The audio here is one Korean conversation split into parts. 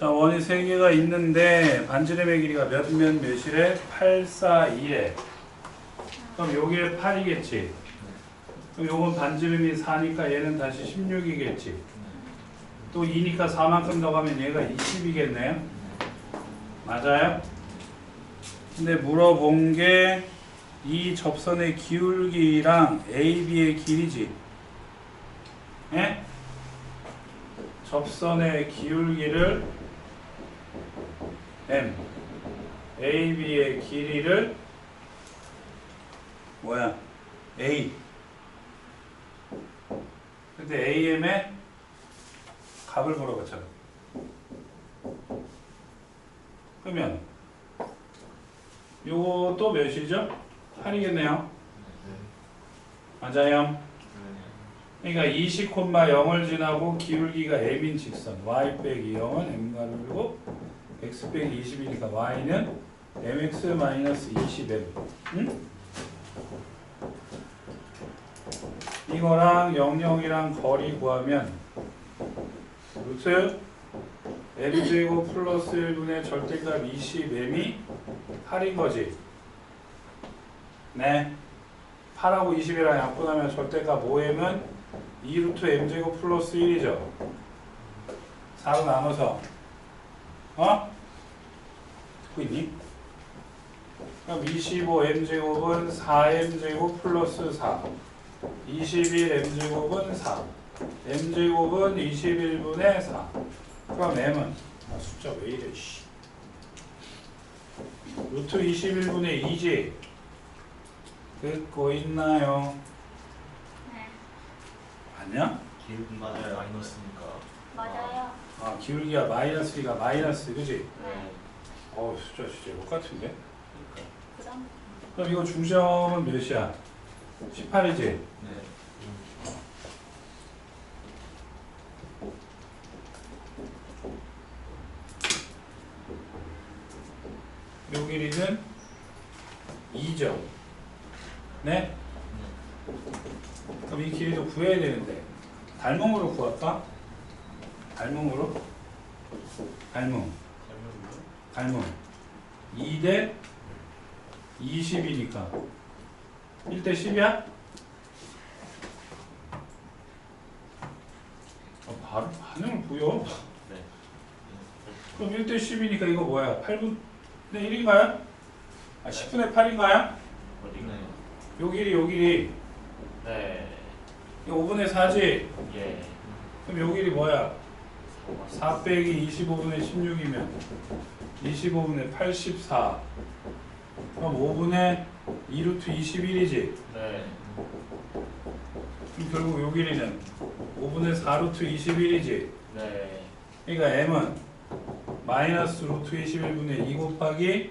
자, 원이 세 개가 있는데 반지름의 길이가 몇몇 몇이래? 8, 4, 2래. 그럼 여기에 8이겠지. 그럼 요건 반지름이 4니까 얘는 다시 16이겠지. 또 2니까 4만큼 더 가면 얘가 20이겠네요. 맞아요? 근데 물어본 게 이 접선의 기울기랑 AB의 길이지. 예? 접선의 기울기를 M, AB의 길이를 뭐야? A. 근데 AM의 값을 물어봤잖아. 그러면 요것도 몇이죠? 8이겠네요. 맞아요. 그러니까 20,0을 지나고 기울기가 m인 직선 y 빼기 0은 m 가르고 x 빼기 20이니까 y는 mx 마이너스 20m 응? 이거랑 00이랑 거리 구하면 루트 m제곱 플러스 1분의 절대값 20m이 8인 거지. 네. 8하고 20이랑 약분하면 절대값 5m은 2루트 m제곱 플러스 1이죠. 4로 나눠서. 어? 있니? 그럼 25m제곱은 4m제곱 플러스 4 21m제곱은 4 m제곱은 21분의 4 그럼 m은 아 숫자 왜 이래 씨. 루트 21분의 2지 듣고 있나요? 네. 아니야? 기울기 맞아요. 마이너스니까. 맞아요. 아 기울기가 마이너스니까 마이너스 그지? 네. 어우 숫자 진짜 똑같은데? 그러니까. 그럼 그럼 이거 중점은 몇이야? 18이지? 네. 요 길이는 2죠. 네? 그럼 이 길이도 구해야 되는데 닮음으로 구할까? 닮음으로? 닮음. 닮음 2대 20이니까 1대 10이야? 어, 바로 반응을 보여 네. 그럼 1대 10이니까 이거 뭐야 8분의 1인가요? 아 10분의 8인가요? 어디가요? 요 길이 요 길이 네. 이거 5분의 4지? 예. 그럼 요 길이 뭐야? 4 빼기 25분의 16이면 25분의 84 그럼 5분의 2루트 21이지 네. 그럼 결국 요 길이는 5분의 4루트 21이지 네. 그러니까 m은 마이너스 루트 21분의 2 곱하기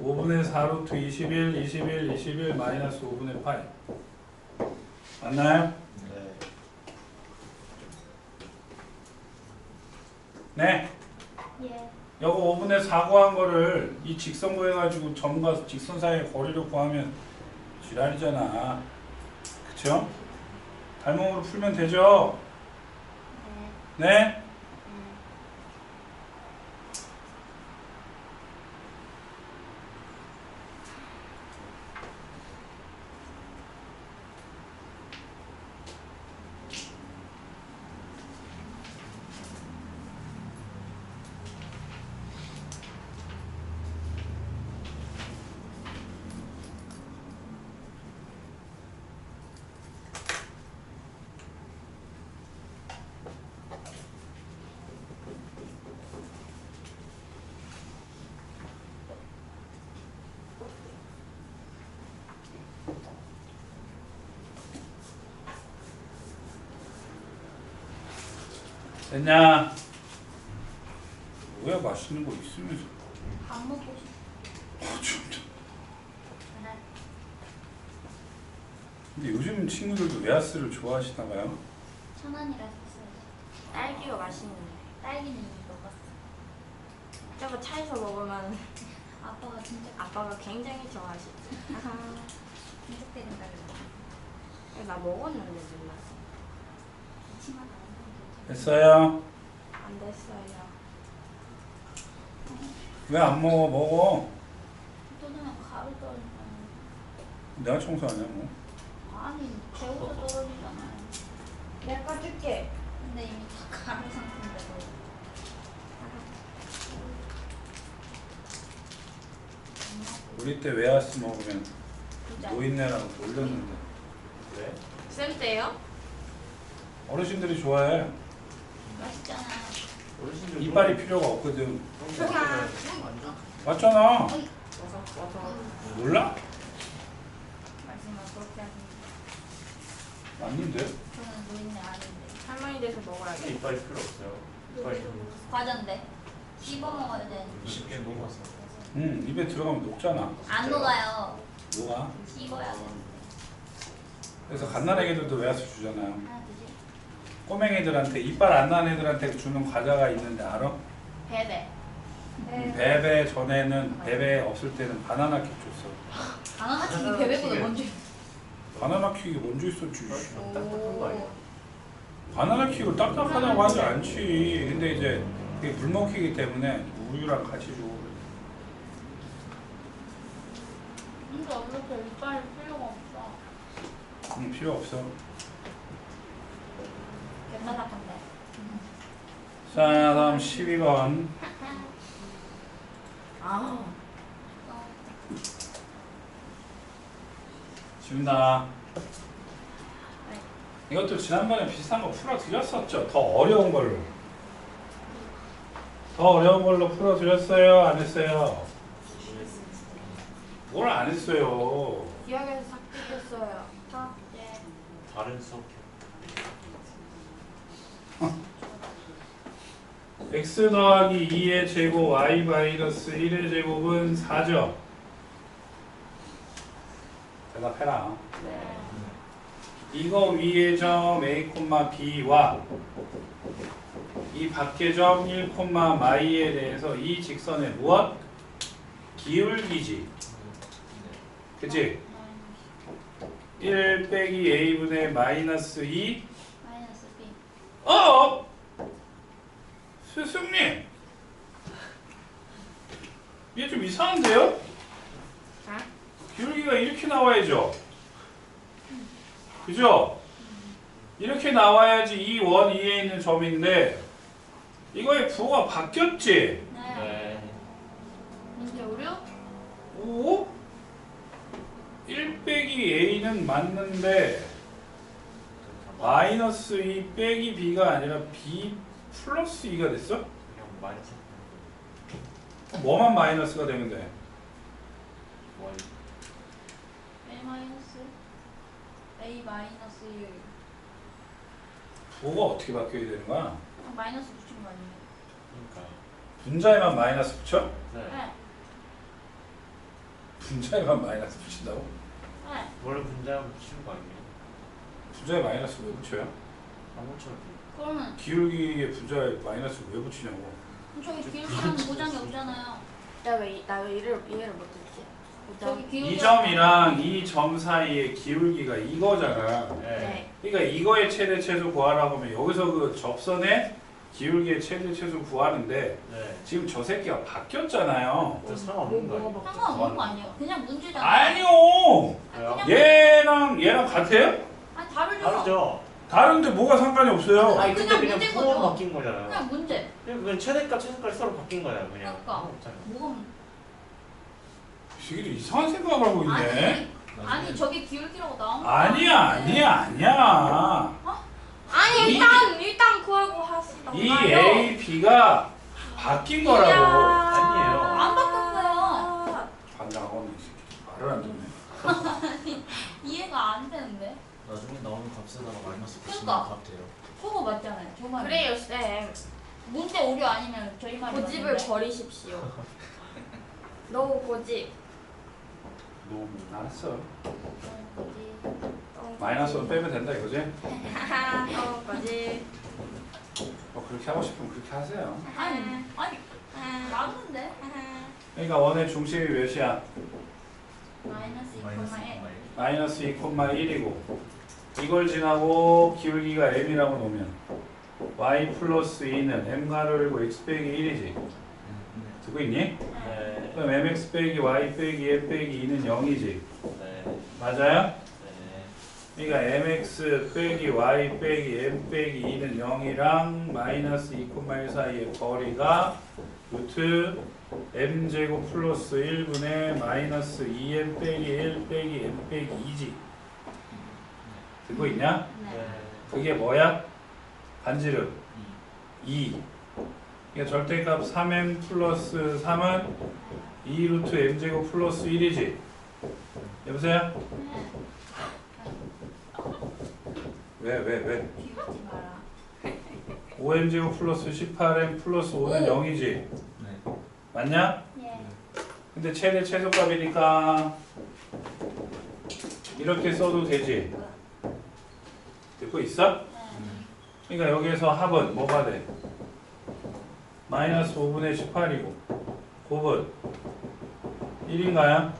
5분의 4루트 21 21 21 마이너스 5분의 8 맞나요? 네. 네 예. 요거 5분의 4 구한 거를 이 직선 구해가지고 점과 직선 사이의 거리를 구하면 지랄이잖아. 그쵸? 닮음으로 풀면 되죠? 네. 네? 됐냐? 뭐야 맛있는 거 있으면서 밥 먹고 싶. 어, 진짜. 네. 근데 요즘 친구들도 웨하스를 좋아하시나 봐요. 천 원이라 샀어요. 딸기가 맛있는데 딸기는 이미 먹었어. 저거 차에서 먹으면 아빠가 진짜 아빠가 굉장히 좋아하시지 아하. 진짜 때린다 그랬어. 나 먹었는데 정말 치마가 안 됐어요? 안 됐어요 왜 안 먹어? 먹어. 또는 가루 떨어지잖아. 내가 청소하냐 뭐. 아니 재우도 떨어지잖아요. 내가 줄게. 근데 이미 다 가루 상태인데 뭐. 우리 때 웨하스 먹으면. 노인네라고 놀렸는데 왜? 쌤 때요? 어르신들이 좋아해. 맛있잖아. 이빨이 필요가 없거든. 맞잖아. 와서. 몰라? 말씀만 그렇게 하는. 맞는데? 저는 노인네 아닌데. 할머니 돼서 먹어야겠다. 이빨이 필요 없어요. 이빨이 과자인데. 씹어 먹어야 돼. 쉽게 녹아서. 응 입에 들어가면 녹잖아. 안 녹아요. 녹아. 씹어야 돼. 그래서 갓난 애기들도 웨하스 주잖아요. 하나 드지. 꼬맹이들한테 이빨 안 난 애들한테 주는 과자가 있는데 알아? 베베. 음, 베베 전에는 베베 없을 때는 바나나 킥 줬어. 바나나 튀김 바나나 베베보다. 먼저. 바나나 킥이 먼저 있었지. 딱딱한 거 아니야? 바나나 킥을 딱딱하다고 하지 않지. 근데 이제 그게 물 먹히기 때문에 우유랑 같이 주고 그래. 근데 이렇게 이빨 필요가 없어. 응, 필요 없어. 자, 다음 12번. 아. 지훈아. 이것도 지난번에 비슷한 거 풀어드렸었죠? 더 어려운 걸로. 더 어려운 걸로 풀어드렸어요? 안 했어요? 뭘 안 했어요? 기억에서. 네. 다른 수업. X 더하기 2의 제곱 y 마이너스 1의 제곱은 4죠? 대답해라. 네. 이거 위의 점 a, b와 이 밖의 점 1, 마이에 대해서 이 직선의 무엇? 기울기지. 그치? 1 빼기 a분의 마이너스 2 마이너스 B. 어! 스승님! 이게 좀 이상한데요? 아? 기울기가 이렇게 나와야죠? 그죠? 이렇게 나와야지 이 원 위에 있는 점인데 이거의 부호가 바뀌었지? 네. 네. 문제 오류? 오? 1 빼기 a는 맞는데 마이너스 2 빼기 b가 아니라 b 플러스 2가 됐어? 그냥 마이너스. 뭐만 마이너스가 되면 돼? 뭐 A 마이너스 A 마이너스 1. 부호가 어떻게 바뀌어야 되는 거야? 아, 마이너스 붙인 거 아니에요? 그러니까. 분자에만 마이너스 붙여? 네. 네. 분자에만 마이너스 붙인다고? 네. 원래 분자하고 붙이는 거 아니에요? 분자에 마이너스 왜 붙여요? 아무처럼. 그러면 기울기에 분자에 마이너스 왜 붙이냐고 저기 기울기라는 보장이 없잖아요. 나왜나왜 이를 이해를 못했지? 저기 기울기. 이 점이랑 이 점 사이의 기울기가 이거잖아 네. 네. 그러니까 이거의 최대 최소 구하라고 하면 여기서 그 접선의 기울기의 최대 최소 구하는데 네. 지금 저 새끼가 바뀌었잖아요 저 상관없는 거 뭐, 아니에요? 상관없는 거 아니에요? 그냥 문제잖아. 아니요 왜요? 그냥 얘랑 얘랑 같아요? 아니 다르죠. 다르죠? 다른데 뭐가 상관이 없어요 아니 근데 그냥 그냥 문제인 부호가 거죠. 바뀐 거잖아요. 그냥 문제. 그냥 그냥 최대값 최소값 서로 바뀐 거야 그냥. 그러니까. 상관없잖아요. 뭐가 문- 지금 이상한 생각을 하고 있네 아니 아니 저기 기울기라고 나온 거 아니야 아니야 아니야 아니 이- 일단 일단 그걸고 하시던가요? 이 A, B가 바뀐 거라고 아니에요. 안 바꿨어요. 반장하고는 이 새끼 말을 안 듣네 이해가 안 되는데. 나중에 나오는 값에다가 마이너스 붙이면 그러니까. 값 돼요. 저거 맞잖아요. 저 말. 그래요 쌤. 문제 오류 아니면 저희 말이 고집을 맞는데. 버리십시오. 너무 고집. 너무. 알았어? 너무 마이너스로 빼면 된다 이거지? 하하 너무 고집. 뭐 그렇게 하고 싶으면 그렇게 하세요 아니 아니 하하, 맞는데. 그러니까 원의 중심이 몇이야? 마이너스 2,1. 마이너스 마이너스 2,1이고 이걸 지나고 기울기가 m이라고 놓으면 y 플러스 2는 m 가로 열고 x 빼기 1이지 듣고 있니? 네. 그럼 mx 빼기 y 빼기 n 빼기 2는 0이지. 네. 맞아요? 네. 그러니까 mx 빼기 y 빼기 n 빼기 2는 0이랑 마이너스 2,1 사이의 거리가 루트 m제곱 플러스 1분의 마이너스 2n 빼기 1 빼기 n 빼기 2지. 듣고 있냐? 네. 네. 그게 뭐야? 반지름 2. 그러니까 절대값 3m 플러스 3은 2 루트 m제곱 플러스 1이지. 여보세요? 왜, 왜, 왜? 비우지 마라. 5m제곱 플러스 18m 플러스 5는 0이지. 네. 맞냐? 예. 근데 최대 최소값이니까 이렇게 써도 되지. 듣고 있어? 네. 그러니까 여기에서 합은 뭐가 돼? 마이너스 5분의 18이고 곱은 1인가요?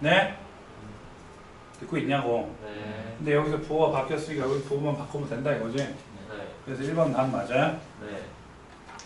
네? 듣고 있냐고 네. 근데 여기서 부호가 바뀌었으니까 여기 부호만 바꾸면 된다 이거지 네. 그래서 1번 답 맞아요? 네.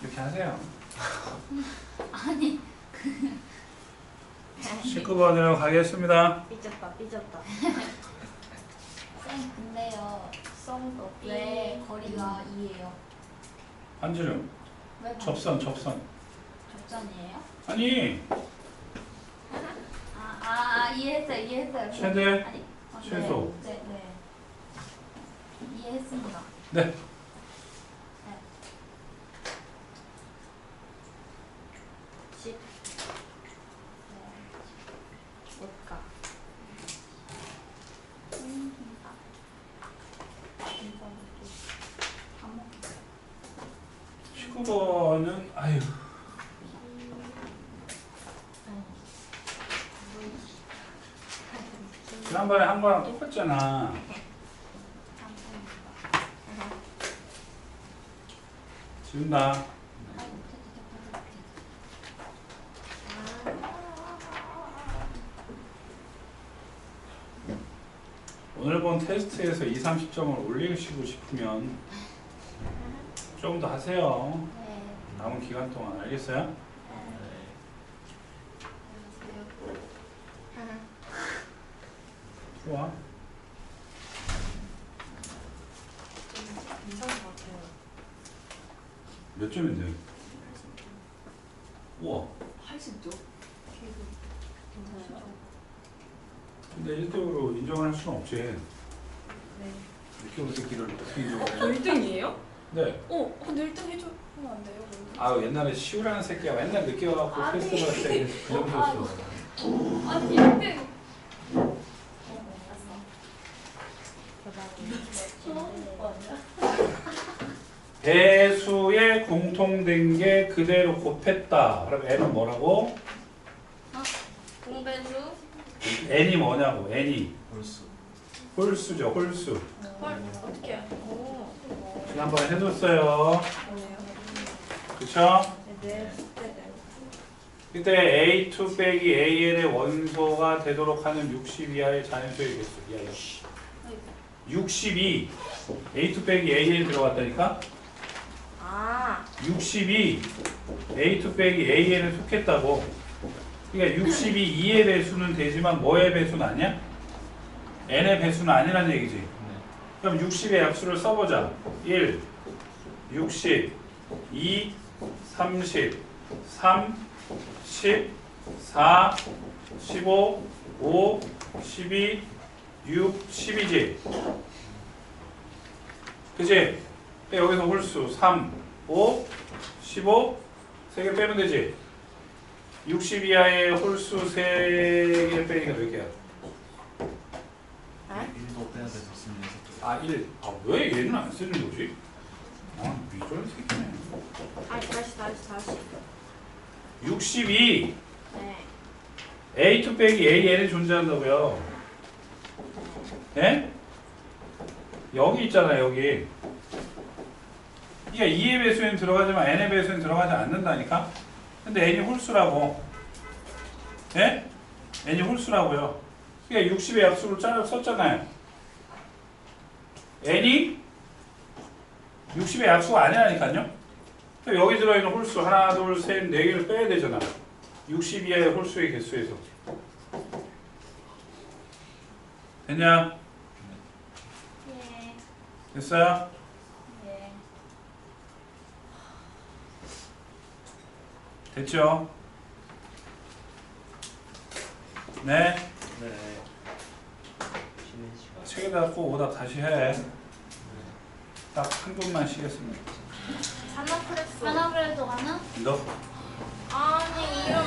이렇게 하세요 아니 19번으로 가겠습니다 삐졌다 삐졌다 쌤 근데요. 썸도 왜 거리가 2예요? 반지름 왜 반- 접선 접선 접선이에요? 아니 아, 아, 아 이해했어요. 이해했어요. 최대 아니, 어, 네. 최소. 네, 네. 이해했습니다. 네 십 네. 못가 음, 김밥. 김밥 먹기. 밥 먹기. 19번은 아유 지난번에 한 거랑 똑같잖아 감사합니다. 됐다. 오늘 본 테스트에서 2, 30점을 올리시고 싶으면 좀더 하세요. 네. 남은 기간 동안 알겠어요? 네. 좋아. 이상한 것 같아요 몇 점인데? 우와. 80도? 괜찮아요? 근데 1등으로 인정할 수는 없지. 네 이렇게 온 새끼를 어떻게 인정해? 1등이에요? 네. 어, 근데 1등 해주면 안 돼요? 아 옛날에 시우라는 새끼가 맨날 늦게 와갖고 아니. 봤을 때그 정도였어. 아니 1등 배수에 공통된 게 그대로 곱했다. 그럼 n은 뭐라고? 공배수 n이 뭐냐고? n이 벌써. 홀수죠. 홀수. 헐 어떻게 해? 오 지난번에 해줬어요. 뭐네요? 그쵸? 네 그때 A2 빼기 AN의 원소가 되도록 하는 60 이하의 자연수의 개수. 야, 야. 62. A2 빼기 AN 들어갔다니까? 아 62. A2 빼기 AN에 속했다고. 그러니까 62 2의 배수는 되지만 뭐의 배수는 아니야? n의 배수는 아니란 얘기지. 네. 그럼 60의 약수를 써보자. 1, 60, 2, 30, 3, 10, 4, 15, 5, 12, 6, 10이지. 그치? 여기서 홀수 3, 5, 15, 3개 빼면 되지. 60 이하의 홀수 3개 빼니까 몇 개야? 1도 빼야 돼서 쓰면 아, 1. 아, 왜 얘는 안 쓰는 거지? 아, 미절 새끼네. 다시 다시 다시 다시 62. 네 A2 빼기 AN이 존재한다고요. 예? 여기 있잖아, 여기. 그러니까 2의 배수에는 들어가지만 n의 배수에는 들어가지 않는다니까? 근데 n이 홀수라고. 예? n이 홀수라고요. 그러니까 60의 약수를 짜 썼잖아요. n이 60의 약수가 아니라니까요? 여기 들어있는 홀수 하나, 둘, 셋, 네 개를 빼야 되잖아. 60 이하의 홀수의 개수에서. 됐냐? 예. 됐어요? 됐죠? 네. 네. 책에다 꼭 오답 다시 해. 딱 한 분만 쉬겠습니다. 산업프레스. 하나 그래도 가능? 너? 아니 이런